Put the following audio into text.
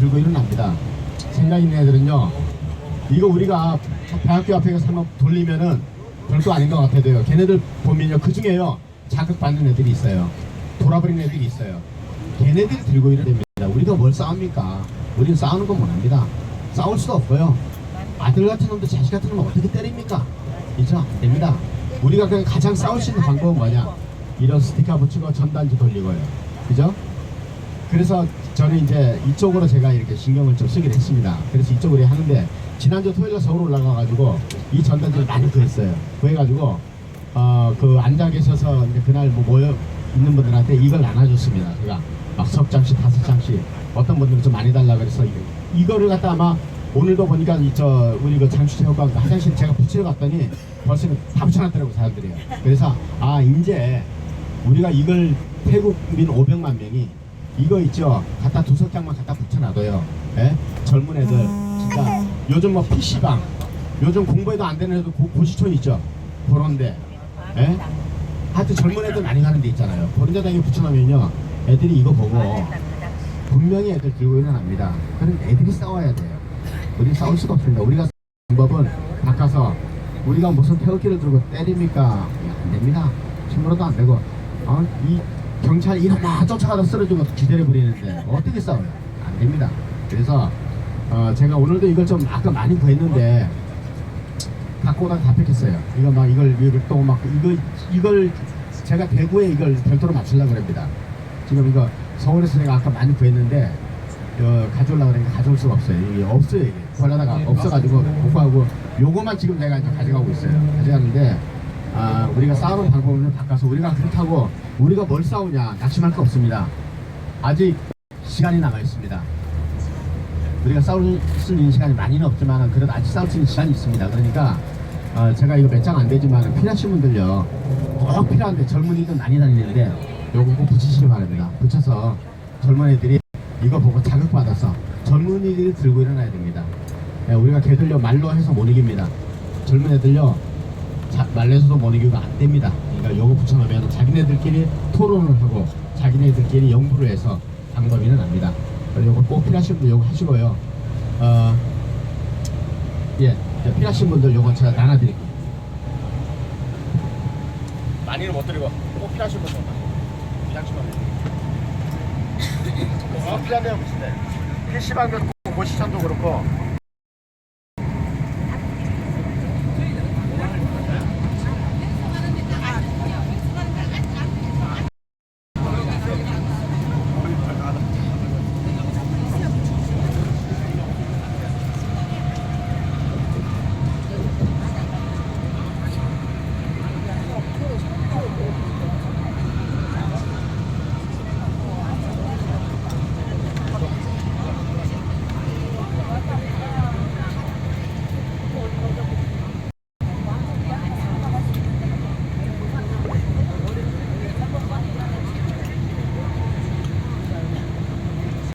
들고 일어납니다. 생각 있는 애들은요. 이거 우리가 대학교 앞에 가서 한번 돌리면은 별거 아닌 것 같아도요. 걔네들 보면요. 그 중에요. 자극받는 애들이 있어요. 돌아버리는 애들이 있어요. 걔네들이 들고 일어야 됩니다. 우리가 뭘 싸웁니까? 우리는 싸우는 건 못합니다. 싸울 수도 없고요. 아들 같은 놈도 자식 같은 놈 어떻게 때립니까? 그죠? 안 됩니다. 우리가 그냥 가장 싸울 수 있는 방법은 뭐냐? 이런 스티커 붙이고 전단지 돌리고요. 그죠? 그래서 저는 이제 이쪽으로 제가 이렇게 신경을 좀 쓰기로 했습니다. 그래서 이쪽으로 하는데 지난주 토요일에 서울 올라가가지고 이 전단지를 많이 구했어요. 구해가지고 어 그 앉아 계셔서 이제 그날 뭐 모여 있는 분들한테 이걸 나눠줬습니다. 제가 막석 장씩 다섯 장씩 어떤 분들은 좀 많이 달라 그래서 이거, 이거를 갖다 아마 오늘도 보니까 이저 우리 그 장수체육관 그 화장실 제가 붙이러 갔더니 벌써 다 붙여놨더라고 사람들이요. 그래서 아 이제 우리가 이걸 태국민 500만 명이 이거 있죠. 갖다 두석 장만 갖다 붙여놔둬요. 예? 젊은 애들 진짜 요즘 뭐 PC방 요즘 공부해도 안 되는 애들 고, 고시촌 있죠. 그런데 예? 하여튼 젊은 애들 많이 가는 데 있잖아요. 그런 데다 이거 붙여놓으면요. 애들이 이거 보고 분명히 애들 들고 일어납니다. 그럼 애들이 싸워야 돼요. 우리 싸울 수가 없습니다. 우리가 방법은 바꿔서 우리가 무슨 태극기를 들고 때립니까? 안 됩니다. 힘으로도 안 되고 어? 이 경찰이 일어나 쫓아가다 쓰러지고 기다려 버리는데 어떻게 싸워요? 안 됩니다. 그래서 어, 제가 오늘도 이걸 좀 아까 많이 구했는데 갖고 오다가 다 뺏겼어요. 이거 막 이걸 이걸 또 막 이거 이걸 제가 대구에 이걸 별도로 맞추려고 합니다. 지금 이거 서울에서 제가 아까 많이 구했는데 어, 가져오려고 그러니까 가져올 수가 없어요. 이게 없어요 이게. 구하려다가 없어가지고 못 구하고 요거만 지금 내가 이제 가져가고 있어요. 가져가는데 아, 우리가 싸우는 방법을 좀 바꿔서 우리가 그렇다고 우리가 뭘 싸우냐 낙심할 거 없습니다. 아직 시간이 남아 있습니다. 우리가 싸울 수 있는 시간이 많이는 없지만 그래도 아직 싸울 수 있는 시간이 있습니다. 그러니까 어, 제가 이거 몇 장 안 되지만 필요하신 분들요 꼭 필요한데 젊은이들 많이 다니는데 요거 꼭 붙이시기 바랍니다. 붙여서 젊은 애들이 이거 보고 자극받아서 젊은이들이 들고 일어나야 됩니다. 예, 우리가 걔들요 말로 해서 못 이깁니다. 젊은 애들요 자, 말려서도 못 이기고 안 됩니다. 그러니까 요거 붙여놓으면 자기네들끼리 토론을 하고 자기네들끼리 연구를 해서 방법이 납니다. 그래서 요거 꼭 필요하신 분 요거 하시고요. 어, 예, 필요하신 분들 요거 제가 나눠드릴게요. 많이는 못 드리고 꼭 필요하신 분들 장치만 어, 필요한데요 무슨데 PC방도 그렇고 고시천도 그렇고